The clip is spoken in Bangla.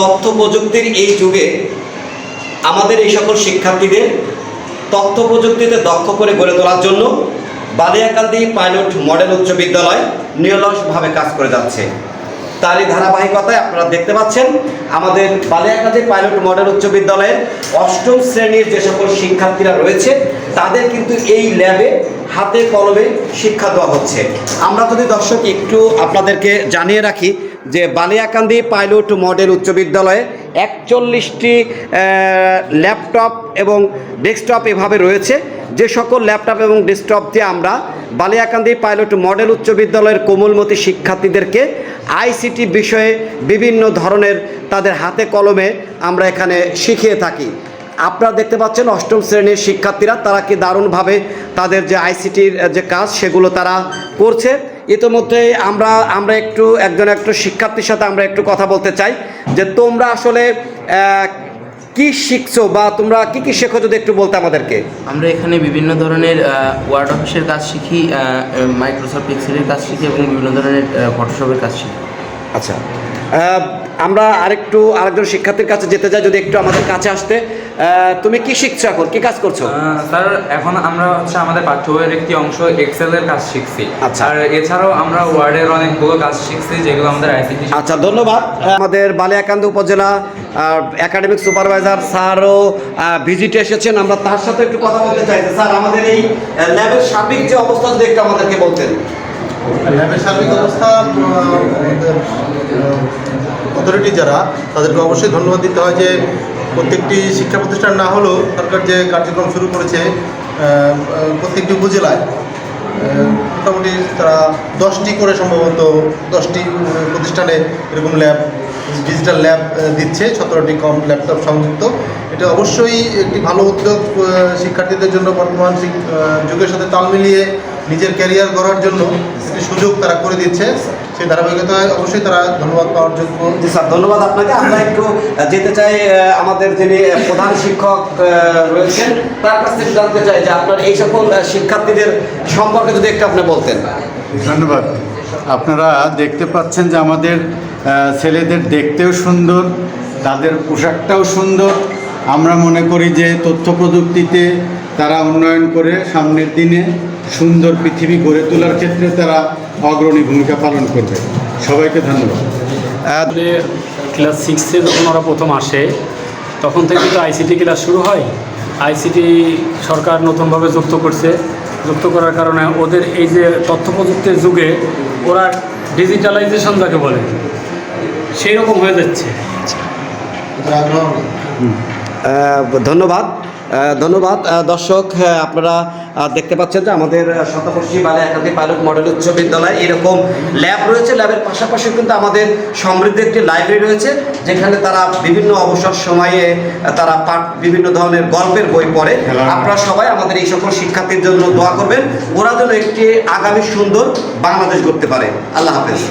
তথ্য প্রযুক্তির এই যুগে আমাদের এই সকল শিক্ষার্থীদের তথ্য প্রযুক্তিতে দক্ষ করে গড়ে তোলার জন্য বালিয়াকান্দি পাইলট মডেল উচ্চ বিদ্যালয় নিরলসভাবে কাজ করে যাচ্ছে। তারই ধারাবাহিকতায় আপনারা দেখতে পাচ্ছেন, আমাদের বালিয়াকান্দি পাইলট মডেল উচ্চ বিদ্যালয়ের অষ্টম শ্রেণির যে সকল শিক্ষার্থীরা রয়েছে, তাদের কিন্তু এই ল্যাবে হাতে কলমে শিক্ষা দেওয়া হচ্ছে। আমরা যদি দর্শক একটু আপনাদেরকে জানিয়ে রাখি যে বালিয়াকান্দি পাইলট মডেল উচ্চ বিদ্যালয়ে একচল্লিশটি ল্যাপটপ এবং ডেস্কটপ এভাবে রয়েছে। যে সকল ল্যাপটপ এবং ডেস্কটপ দিয়ে আমরা বালিয়াকান্দি পাইলট মডেল উচ্চ বিদ্যালয়ের কোমলমতি শিক্ষার্থীদেরকে আইসিটি বিষয়ে বিভিন্ন ধরনের তাদের হাতে কলমে আমরা এখানে শিখিয়ে থাকি। আপনারা দেখতে পাচ্ছেন অষ্টম শ্রেণির শিক্ষার্থীরা, তারা কি দারুণভাবে তাদের যে আইসিটির যে কাজ, সেগুলো তারা করছে। ইতোমধ্যে আমরা আমরা একটু একজন একটু শিক্ষার্থীর সাথে আমরা একটু কথা বলতে চাই যে তোমরা আসলে কি শিখছো বা তোমরা কি কি শেখো যদি একটু বলতে আমাদেরকে? আমরা এখানে বিভিন্ন ধরনের ওয়ার্ড অফিসের কাজ শিখি মাইক্রোসফট এক্সেলের কাজ শিখি এবং বিভিন্ন ধরনের ফটোশপের কাজ শিখি। আচ্ছা আমরা আরেকটু আরেকজন শিক্ষার্থীর কাছে যেতে চাই যদি একটু আমাদের কাছে আসতে। তুমি কি শিখছো এখন? কি কাজ করছ? স্যার এখন আমরা হচ্ছে আমাদের পাঠ্য বইয়ের একটি অংশ এক্সেলের কাজ শিখছি। আচ্ছা। আর এছাড়াও আমরা ওয়ার্ডের অনেকগুলো কাজ শিখছি যেগুলো আমাদের আইসিটি আচ্ছা ধন্যবাদ। আমাদের বালিয়াকান্দি উপজেলা একাডেমিক সুপারভাইজার স্যারও ভিজিটে এসেছেন। আমরা তার সাথে একটু কথা বলতে চাই স্যার আমাদের এই ল্যাবের সার্বিক যে অবস্থা যদি একটু আমাদেরকে বলতেন। ল্যাবের সার্বিক অবস্থা অথরিটি যারা তাদেরকে অবশ্যই ধন্যবাদ দিতে হয় যে প্রত্যেকটি শিক্ষা প্রতিষ্ঠান না হলেও সরকার যে কার্যক্রম শুরু করেছে প্রত্যেকটি উপজেলায় মোটামুটি তারা দশটি করে সম্ভবত দশটি প্রতিষ্ঠানে এরকম ল্যাব, ডিজিটাল ল্যাব দিচ্ছে, সতেরোটি কম ল্যাপটপ সংযুক্ত। এটা অবশ্যই একটি ভালো উদ্যোগ শিক্ষার্থীদের জন্য বর্তমান যুগের সাথে তাল মিলিয়ে নিজের ক্যারিয়ার গড়ার জন্য একটি সুযোগ তারা করে দিচ্ছে। সেই ধারাবাহিকতায় অবশ্যই তারা ধন্যবাদ পাওয়ার যোগ্য। জি স্যার ধন্যবাদ আপনাকে। আমরা একটু যেতে চাই আমাদের যিনি প্রধান শিক্ষক রয়েছেন তার কাছ থেকে জানতে চাই যে আপনার এই সকল শিক্ষার্থীদের সম্পর্কে যদি একটু আপনি বলতেন। ধন্যবাদ। আপনারা দেখতে পাচ্ছেন যে আমাদের ছেলেদের দেখতেও সুন্দর তাদের পোশাকটাও সুন্দর। আমরা মনে করি যে তথ্য প্রযুক্তিতে তারা উন্নয়ন করে সামনের দিনে সুন্দর পৃথিবী গড়ে তোলার ক্ষেত্রে তারা অগ্রণী ভূমিকা পালন করবে। সবাইকে ধন্যবাদ। ক্লাস সিক্সে যখন ওরা প্রথম আসে তখন থেকে তো আইসিটি ক্লাস শুরু হয়। আইসিটি সরকার নতুনভাবে যুক্ত করছে। যুক্ত করার কারণে ওদের এই যে তথ্য প্রযুক্তির যুগে ওরা ডিজিটালাইজেশন যাকে বলে সেই রকম হয়ে যাচ্ছে। আহ, ধন্যবাদ। ধন্যবাদ। দর্শক আপনারা দেখতে পাচ্ছেন যে আমাদের শতবর্ষী বালে একাধিক পাইলট মডেল উচ্চ বিদ্যালয় এরকম ল্যাব রয়েছে। ল্যাবের পাশাপাশি কিন্তু আমাদের সমৃদ্ধ একটি লাইব্রেরি রয়েছে যেখানে তারা বিভিন্ন অবসর সময়ে তারা পাঠ বিভিন্ন ধরনের গল্পের বই পড়ে। আপনারা সবাই আমাদের এই সকল শিক্ষার্থীর জন্য দোয়া করবেন। ওরা যেন একটি আগামী সুন্দর বাংলাদেশ করতে পারে। আল্লাহ হাফেজ।